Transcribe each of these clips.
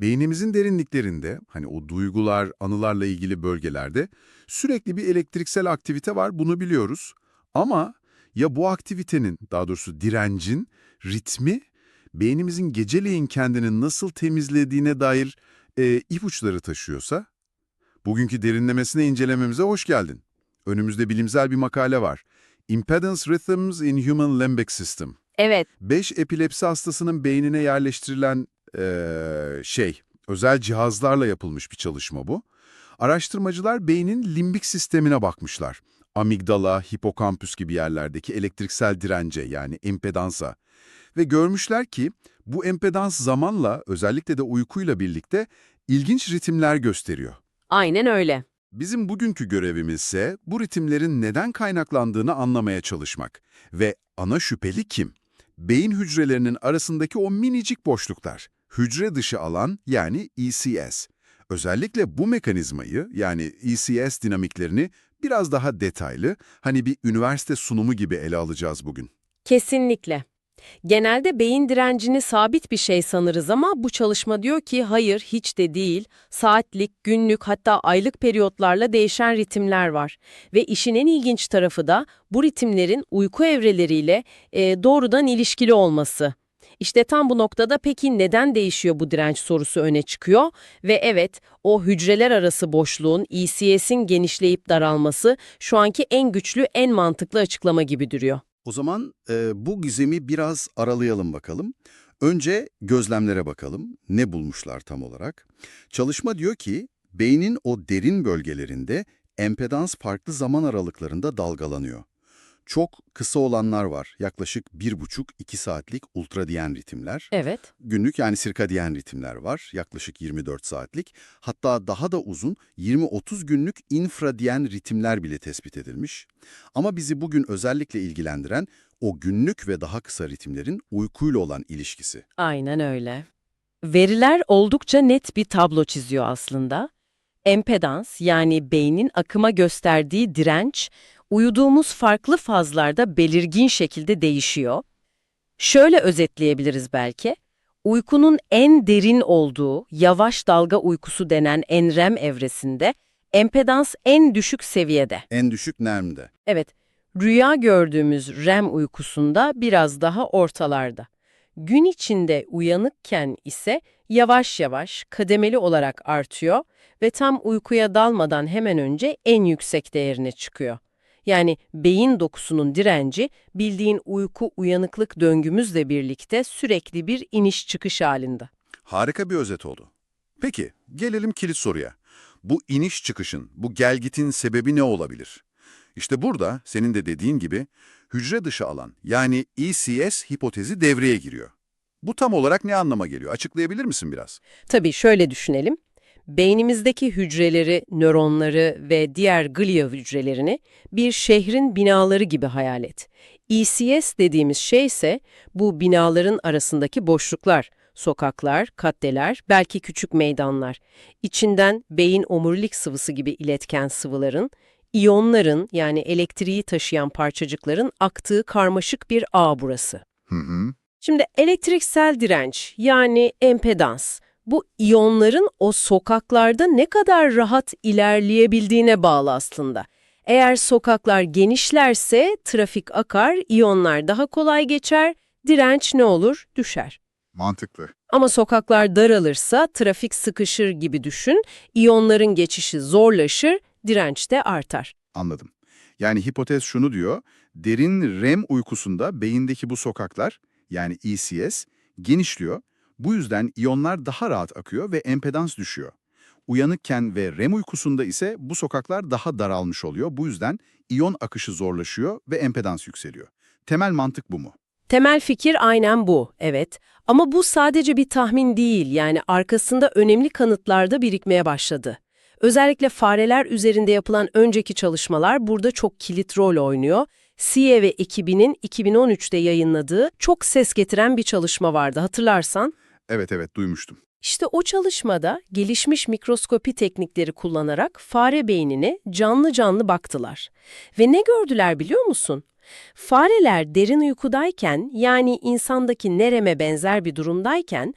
Beynimizin derinliklerinde, hani o duygular, anılarla ilgili bölgelerde sürekli bir elektriksel aktivite var, bunu biliyoruz. Ama ya bu aktivitenin, daha doğrusu direncin, ritmi, beynimizin geceleyin kendini nasıl temizlediğine dair e, ipuçları taşıyorsa? Bugünkü derinlemesine incelememize hoş geldin. Önümüzde bilimsel bir makale var. Impedance Rhythms in Human Limbic System. Evet, 5 epilepsi hastasının beynine yerleştirilen eee, şey, özel cihazlarla yapılmış bir çalışma bu. Araştırmacılar beynin limbik sistemine bakmışlar. Amigdala, hipokampüs gibi yerlerdeki elektriksel dirence yani empedansa. Ve görmüşler ki bu empedans zamanla özellikle de uykuyla birlikte ilginç ritimler gösteriyor. aynen öyle. Bizim bugünkü görevimiz ise bu ritimlerin neden kaynaklandığını anlamaya çalışmak. Ve ana şüpheli kim? Beyin hücrelerinin arasındaki o minicik boşluklar. Hücre dışı alan yani ECS. Özellikle bu mekanizmayı yani ECS dinamiklerini biraz daha detaylı, hani bir üniversite sunumu gibi ele alacağız bugün. Kesinlikle. Genelde beyin direncini sabit bir şey sanırız ama bu çalışma diyor ki hayır hiç de değil. Saatlik, günlük hatta aylık periyotlarla değişen ritimler var. Ve işin en ilginç tarafı da bu ritimlerin uyku evreleriyle e, doğrudan ilişkili olması. İşte tam bu noktada peki neden değişiyor bu direnç sorusu öne çıkıyor ve evet o hücreler arası boşluğun ECS'in genişleyip daralması şu anki en güçlü en mantıklı açıklama gibi duruyor. O zaman e, bu gizemi biraz aralayalım bakalım. Önce gözlemlere bakalım. Ne bulmuşlar tam olarak? Çalışma diyor ki beynin o derin bölgelerinde empedans farklı zaman aralıklarında dalgalanıyor. Çok kısa olanlar var. Yaklaşık 1,5-2 saatlik ultradiyen ritimler. Evet. Günlük yani sirkadiyen ritimler var. Yaklaşık 24 saatlik. Hatta daha da uzun 20-30 günlük infradiyen ritimler bile tespit edilmiş. Ama bizi bugün özellikle ilgilendiren o günlük ve daha kısa ritimlerin uykuyla olan ilişkisi. Aynen öyle. Veriler oldukça net bir tablo çiziyor aslında. Empedans yani beynin akıma gösterdiği direnç, uyuduğumuz farklı fazlarda belirgin şekilde değişiyor. Şöyle özetleyebiliriz belki. Uykunun en derin olduğu yavaş dalga uykusu denen NREM evresinde empedans en düşük seviyede. En düşük NERM'de. Evet, rüya gördüğümüz REM uykusunda biraz daha ortalarda. Gün içinde uyanıkken ise yavaş yavaş kademeli olarak artıyor ve tam uykuya dalmadan hemen önce en yüksek değerine çıkıyor. Yani beyin dokusunun direnci bildiğin uyku uyanıklık döngümüzle birlikte sürekli bir iniş çıkış halinde. Harika bir özet oldu. Peki, gelelim kilit soruya. Bu iniş çıkışın, bu gelgitin sebebi ne olabilir? İşte burada, senin de dediğin gibi, hücre dışı alan, yani ECS hipotezi devreye giriyor. Bu tam olarak ne anlama geliyor? Açıklayabilir misin biraz? Tabii şöyle düşünelim. Beynimizdeki hücreleri, nöronları ve diğer glia hücrelerini bir şehrin binaları gibi hayal et. ECS dediğimiz şey ise bu binaların arasındaki boşluklar, sokaklar, caddeler, belki küçük meydanlar. İçinden beyin omurilik sıvısı gibi iletken sıvıların, iyonların yani elektriği taşıyan parçacıkların aktığı karmaşık bir ağ burası. Hı hı. Şimdi elektriksel direnç yani empedans bu iyonların o sokaklarda ne kadar rahat ilerleyebildiğine bağlı aslında. Eğer sokaklar genişlerse trafik akar, iyonlar daha kolay geçer, direnç ne olur? Düşer. Mantıklı. Ama sokaklar daralırsa trafik sıkışır gibi düşün, iyonların geçişi zorlaşır, direnç de artar. Anladım. Yani hipotez şunu diyor, derin REM uykusunda beyindeki bu sokaklar, yani ECS, genişliyor. Bu yüzden iyonlar daha rahat akıyor ve empedans düşüyor. Uyanıkken ve REM uykusunda ise bu sokaklar daha daralmış oluyor. Bu yüzden iyon akışı zorlaşıyor ve empedans yükseliyor. Temel mantık bu mu? Temel fikir aynen bu, evet. Ama bu sadece bir tahmin değil, yani arkasında önemli kanıtlar da birikmeye başladı. Özellikle fareler üzerinde yapılan önceki çalışmalar burada çok kilit rol oynuyor. Siye ve ekibinin 2013'te yayınladığı çok ses getiren bir çalışma vardı hatırlarsan. Evet evet duymuştum. İşte o çalışmada gelişmiş mikroskopi teknikleri kullanarak fare beynine canlı canlı baktılar. Ve ne gördüler biliyor musun? Fareler derin uykudayken yani insandaki nereme benzer bir durumdayken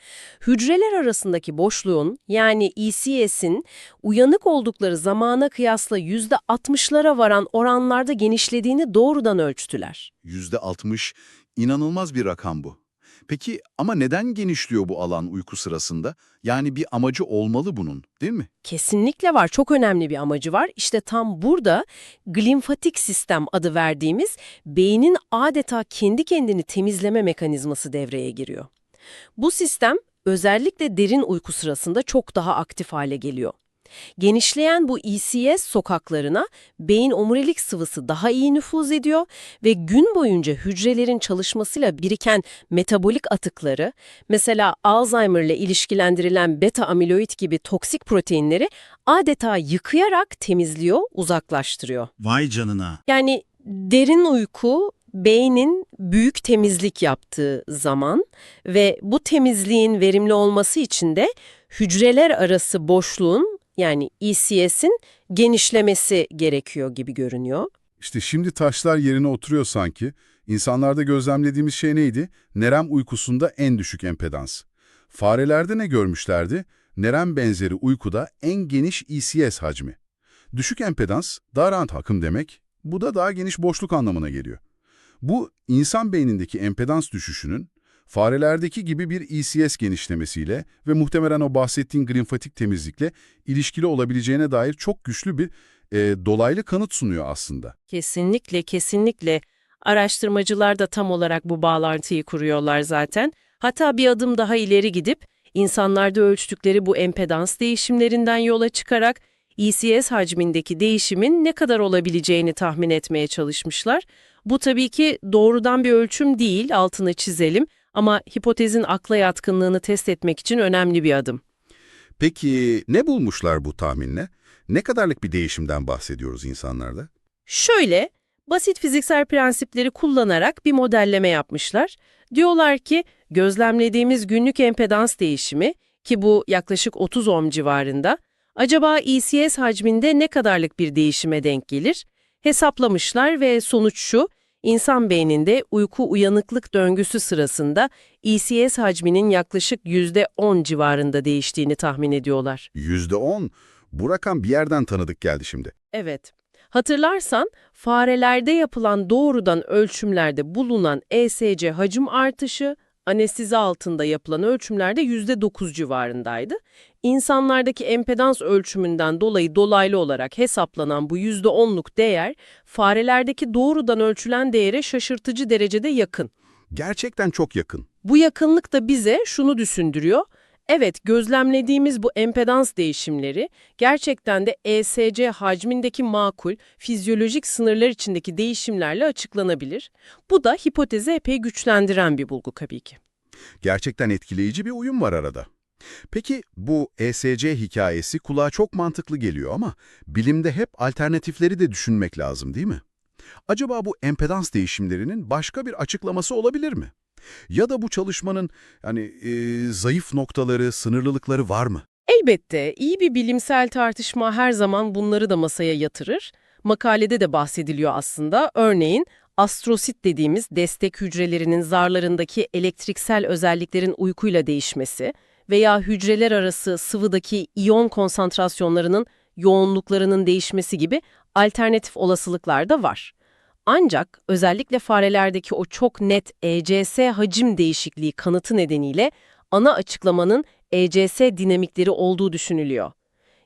hücreler arasındaki boşluğun yani ECS'in uyanık oldukları zamana kıyasla %60'lara varan oranlarda genişlediğini doğrudan ölçtüler. %60 inanılmaz bir rakam bu. Peki ama neden genişliyor bu alan uyku sırasında? Yani bir amacı olmalı bunun, değil mi? Kesinlikle var. Çok önemli bir amacı var. İşte tam burada glimfatik sistem adı verdiğimiz beynin adeta kendi kendini temizleme mekanizması devreye giriyor. Bu sistem özellikle derin uyku sırasında çok daha aktif hale geliyor. Genişleyen bu ECS sokaklarına beyin omurilik sıvısı daha iyi nüfuz ediyor ve gün boyunca hücrelerin çalışmasıyla biriken metabolik atıkları, mesela Alzheimer ile ilişkilendirilen beta amiloid gibi toksik proteinleri adeta yıkayarak temizliyor, uzaklaştırıyor. Vay canına. Yani derin uyku beynin büyük temizlik yaptığı zaman ve bu temizliğin verimli olması için de hücreler arası boşluğun yani ECS'in genişlemesi gerekiyor gibi görünüyor. İşte şimdi taşlar yerine oturuyor sanki. İnsanlarda gözlemlediğimiz şey neydi? Nerem uykusunda en düşük empedans. Farelerde ne görmüşlerdi? Nerem benzeri uykuda en geniş ECS hacmi. Düşük empedans, daha rahat akım demek. Bu da daha geniş boşluk anlamına geliyor. Bu, insan beynindeki empedans düşüşünün farelerdeki gibi bir ECS genişlemesiyle ve muhtemelen o bahsettiğin glimfatik temizlikle ilişkili olabileceğine dair çok güçlü bir e, dolaylı kanıt sunuyor aslında. Kesinlikle, kesinlikle. Araştırmacılar da tam olarak bu bağlantıyı kuruyorlar zaten. Hatta bir adım daha ileri gidip insanlarda ölçtükleri bu empedans değişimlerinden yola çıkarak ECS hacmindeki değişimin ne kadar olabileceğini tahmin etmeye çalışmışlar. Bu tabii ki doğrudan bir ölçüm değil, altını çizelim ama hipotezin akla yatkınlığını test etmek için önemli bir adım. Peki ne bulmuşlar bu tahminle? Ne kadarlık bir değişimden bahsediyoruz insanlarda? Şöyle, basit fiziksel prensipleri kullanarak bir modelleme yapmışlar. Diyorlar ki gözlemlediğimiz günlük empedans değişimi ki bu yaklaşık 30 ohm civarında acaba ECS hacminde ne kadarlık bir değişime denk gelir? Hesaplamışlar ve sonuç şu, insan beyninde uyku uyanıklık döngüsü sırasında ECS hacminin yaklaşık %10 civarında değiştiğini tahmin ediyorlar. %10. Bu rakam bir yerden tanıdık geldi şimdi. Evet. Hatırlarsan farelerde yapılan doğrudan ölçümlerde bulunan ESC hacim artışı anestezi altında yapılan ölçümlerde %9 civarındaydı. İnsanlardaki empedans ölçümünden dolayı dolaylı olarak hesaplanan bu %10'luk değer farelerdeki doğrudan ölçülen değere şaşırtıcı derecede yakın. Gerçekten çok yakın. Bu yakınlık da bize şunu düşündürüyor. Evet, gözlemlediğimiz bu empedans değişimleri gerçekten de ESC hacmindeki makul, fizyolojik sınırlar içindeki değişimlerle açıklanabilir. Bu da hipotezi epey güçlendiren bir bulgu tabii ki. Gerçekten etkileyici bir uyum var arada. Peki bu ESC hikayesi kulağa çok mantıklı geliyor ama bilimde hep alternatifleri de düşünmek lazım değil mi? Acaba bu empedans değişimlerinin başka bir açıklaması olabilir mi? Ya da bu çalışmanın yani e, zayıf noktaları, sınırlılıkları var mı? Elbette iyi bir bilimsel tartışma her zaman bunları da masaya yatırır. Makalede de bahsediliyor aslında. Örneğin astrosit dediğimiz destek hücrelerinin zarlarındaki elektriksel özelliklerin uykuyla değişmesi veya hücreler arası sıvıdaki iyon konsantrasyonlarının yoğunluklarının değişmesi gibi alternatif olasılıklar da var. Ancak özellikle farelerdeki o çok net ECS hacim değişikliği kanıtı nedeniyle ana açıklamanın ECS dinamikleri olduğu düşünülüyor.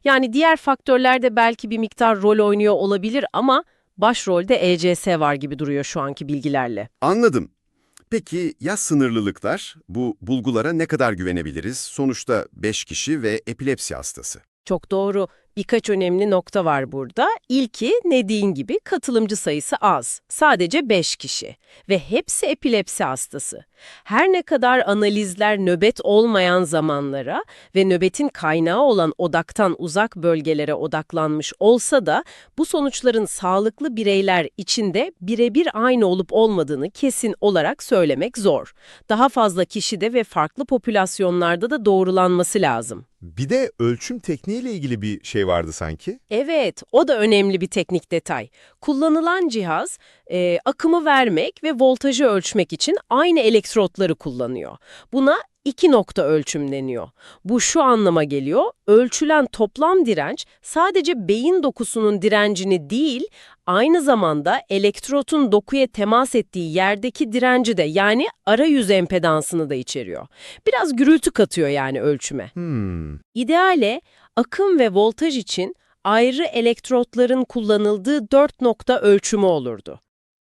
Yani diğer faktörler de belki bir miktar rol oynuyor olabilir ama başrolde ECS var gibi duruyor şu anki bilgilerle. Anladım. Peki ya sınırlılıklar? Bu bulgulara ne kadar güvenebiliriz? Sonuçta 5 kişi ve epilepsi hastası. Çok doğru. Birkaç önemli nokta var burada. İlki dediğin gibi katılımcı sayısı az. Sadece 5 kişi. Ve hepsi epilepsi hastası. Her ne kadar analizler nöbet olmayan zamanlara ve nöbetin kaynağı olan odaktan uzak bölgelere odaklanmış olsa da bu sonuçların sağlıklı bireyler içinde birebir aynı olup olmadığını kesin olarak söylemek zor. Daha fazla kişide ve farklı popülasyonlarda da doğrulanması lazım. Bir de ölçüm tekniğiyle ilgili bir şey şey vardı sanki. Evet, o da önemli bir teknik detay. Kullanılan cihaz e, akımı vermek ve voltajı ölçmek için aynı elektrotları kullanıyor. Buna iki nokta ölçüm deniyor. Bu şu anlama geliyor, ölçülen toplam direnç sadece beyin dokusunun direncini değil, aynı zamanda elektrotun dokuya temas ettiği yerdeki direnci de yani arayüz empedansını da içeriyor. Biraz gürültü katıyor yani ölçüme. Hmm. İdeale akım ve voltaj için ayrı elektrotların kullanıldığı dört nokta ölçümü olurdu.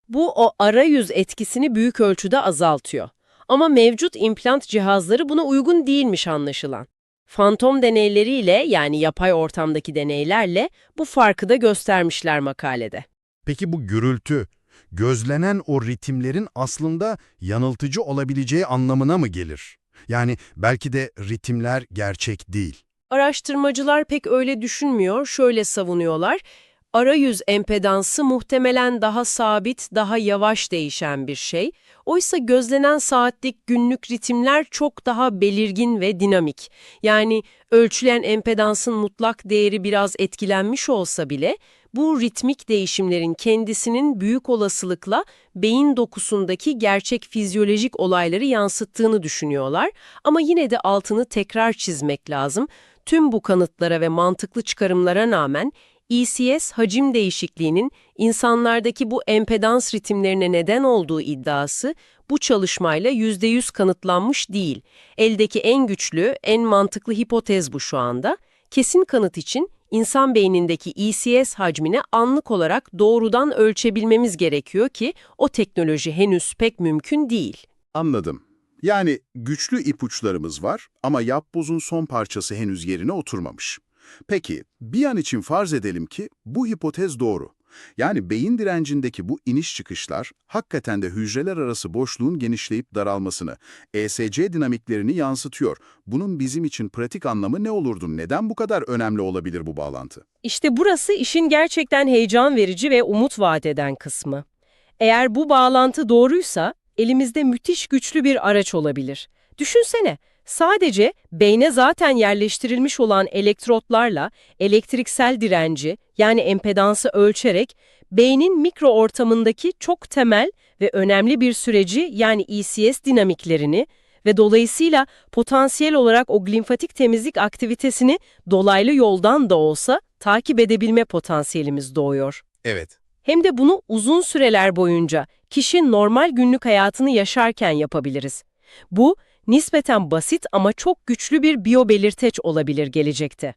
Bu o arayüz etkisini büyük ölçüde azaltıyor. Ama mevcut implant cihazları buna uygun değilmiş anlaşılan. Fantom deneyleriyle yani yapay ortamdaki deneylerle bu farkı da göstermişler makalede. Peki bu gürültü, gözlenen o ritimlerin aslında yanıltıcı olabileceği anlamına mı gelir? Yani belki de ritimler gerçek değil. Araştırmacılar pek öyle düşünmüyor, şöyle savunuyorlar. Arayüz empedansı muhtemelen daha sabit, daha yavaş değişen bir şey. Oysa gözlenen saatlik günlük ritimler çok daha belirgin ve dinamik. Yani ölçülen empedansın mutlak değeri biraz etkilenmiş olsa bile bu ritmik değişimlerin kendisinin büyük olasılıkla beyin dokusundaki gerçek fizyolojik olayları yansıttığını düşünüyorlar. Ama yine de altını tekrar çizmek lazım. Tüm bu kanıtlara ve mantıklı çıkarımlara rağmen ECS hacim değişikliğinin insanlardaki bu empedans ritimlerine neden olduğu iddiası bu çalışmayla %100 kanıtlanmış değil. Eldeki en güçlü, en mantıklı hipotez bu şu anda. Kesin kanıt için insan beynindeki ECS hacmini anlık olarak doğrudan ölçebilmemiz gerekiyor ki o teknoloji henüz pek mümkün değil. Anladım. Yani güçlü ipuçlarımız var ama yapbozun son parçası henüz yerine oturmamış. Peki, bir an için farz edelim ki bu hipotez doğru. Yani beyin direncindeki bu iniş çıkışlar hakikaten de hücreler arası boşluğun genişleyip daralmasını, ESC dinamiklerini yansıtıyor. Bunun bizim için pratik anlamı ne olurdu? Neden bu kadar önemli olabilir bu bağlantı? İşte burası işin gerçekten heyecan verici ve umut vaat eden kısmı. Eğer bu bağlantı doğruysa elimizde müthiş güçlü bir araç olabilir. Düşünsene, sadece beyne zaten yerleştirilmiş olan elektrotlarla elektriksel direnci yani empedansı ölçerek beynin mikro ortamındaki çok temel ve önemli bir süreci yani ECS dinamiklerini ve dolayısıyla potansiyel olarak o glimfatik temizlik aktivitesini dolaylı yoldan da olsa takip edebilme potansiyelimiz doğuyor. Evet. Hem de bunu uzun süreler boyunca kişi normal günlük hayatını yaşarken yapabiliriz. Bu nispeten basit ama çok güçlü bir biyobelirteç olabilir gelecekte.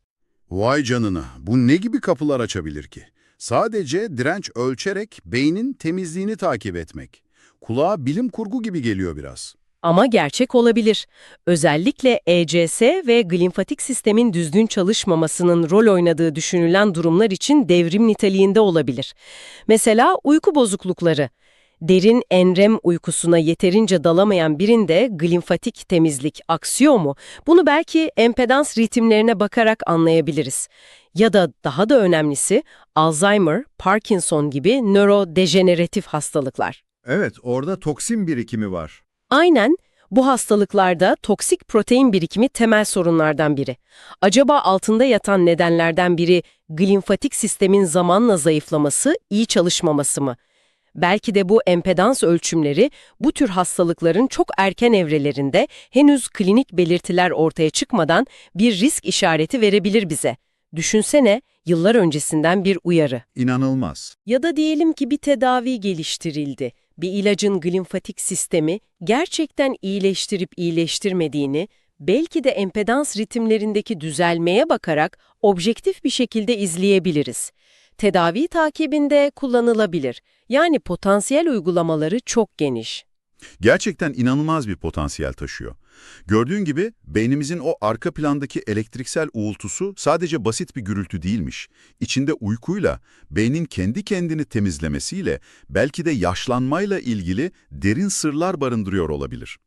Vay canına, bu ne gibi kapılar açabilir ki? Sadece direnç ölçerek beynin temizliğini takip etmek. Kulağa bilim kurgu gibi geliyor biraz. Ama gerçek olabilir. Özellikle ECS ve glimfatik sistemin düzgün çalışmamasının rol oynadığı düşünülen durumlar için devrim niteliğinde olabilir. Mesela uyku bozuklukları. Derin enrem uykusuna yeterince dalamayan birinde glimfatik temizlik aksıyor mu? Bunu belki empedans ritimlerine bakarak anlayabiliriz. Ya da daha da önemlisi Alzheimer, Parkinson gibi nörodejeneratif hastalıklar. Evet, orada toksin birikimi var. Aynen bu hastalıklarda toksik protein birikimi temel sorunlardan biri. Acaba altında yatan nedenlerden biri glimfatik sistemin zamanla zayıflaması, iyi çalışmaması mı? Belki de bu empedans ölçümleri bu tür hastalıkların çok erken evrelerinde henüz klinik belirtiler ortaya çıkmadan bir risk işareti verebilir bize. Düşünsene yıllar öncesinden bir uyarı. İnanılmaz. Ya da diyelim ki bir tedavi geliştirildi. Bir ilacın glimfatik sistemi gerçekten iyileştirip iyileştirmediğini, belki de empedans ritimlerindeki düzelmeye bakarak objektif bir şekilde izleyebiliriz. Tedavi takibinde kullanılabilir. Yani potansiyel uygulamaları çok geniş. Gerçekten inanılmaz bir potansiyel taşıyor. Gördüğün gibi beynimizin o arka plandaki elektriksel uğultusu sadece basit bir gürültü değilmiş. İçinde uykuyla, beynin kendi kendini temizlemesiyle, belki de yaşlanmayla ilgili derin sırlar barındırıyor olabilir.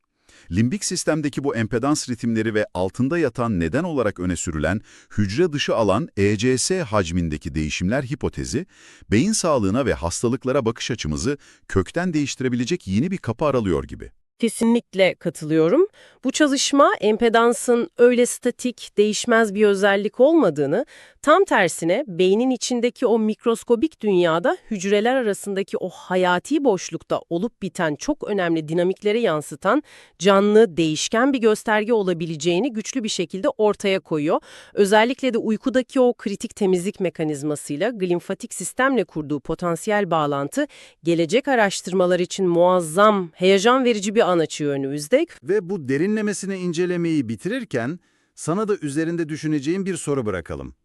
Limbik sistemdeki bu empedans ritimleri ve altında yatan neden olarak öne sürülen hücre dışı alan ECS hacmindeki değişimler hipotezi, beyin sağlığına ve hastalıklara bakış açımızı kökten değiştirebilecek yeni bir kapı aralıyor gibi. Kesinlikle katılıyorum. Bu çalışma empedansın öyle statik, değişmez bir özellik olmadığını, tam tersine beynin içindeki o mikroskobik dünyada hücreler arasındaki o hayati boşlukta olup biten çok önemli dinamiklere yansıtan canlı, değişken bir gösterge olabileceğini güçlü bir şekilde ortaya koyuyor. Özellikle de uykudaki o kritik temizlik mekanizmasıyla glimfatik sistemle kurduğu potansiyel bağlantı gelecek araştırmalar için muazzam, heyecan verici bir an açıyor önümüzde. Ve bu derinlemesine incelemeyi bitirirken sana da üzerinde düşüneceğim bir soru bırakalım.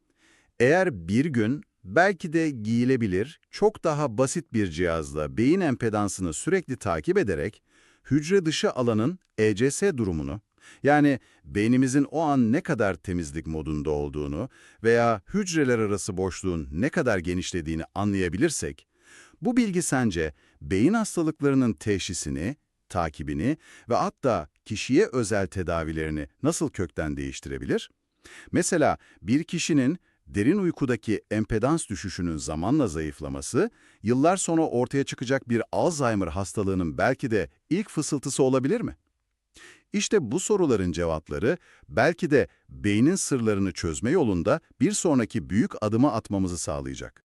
Eğer bir gün belki de giyilebilir, çok daha basit bir cihazla beyin empedansını sürekli takip ederek hücre dışı alanın ECS durumunu, yani beynimizin o an ne kadar temizlik modunda olduğunu veya hücreler arası boşluğun ne kadar genişlediğini anlayabilirsek, bu bilgi sence beyin hastalıklarının teşhisini, takibini ve hatta kişiye özel tedavilerini nasıl kökten değiştirebilir? Mesela bir kişinin derin uykudaki empedans düşüşünün zamanla zayıflaması, yıllar sonra ortaya çıkacak bir Alzheimer hastalığının belki de ilk fısıltısı olabilir mi? İşte bu soruların cevapları belki de beynin sırlarını çözme yolunda bir sonraki büyük adımı atmamızı sağlayacak.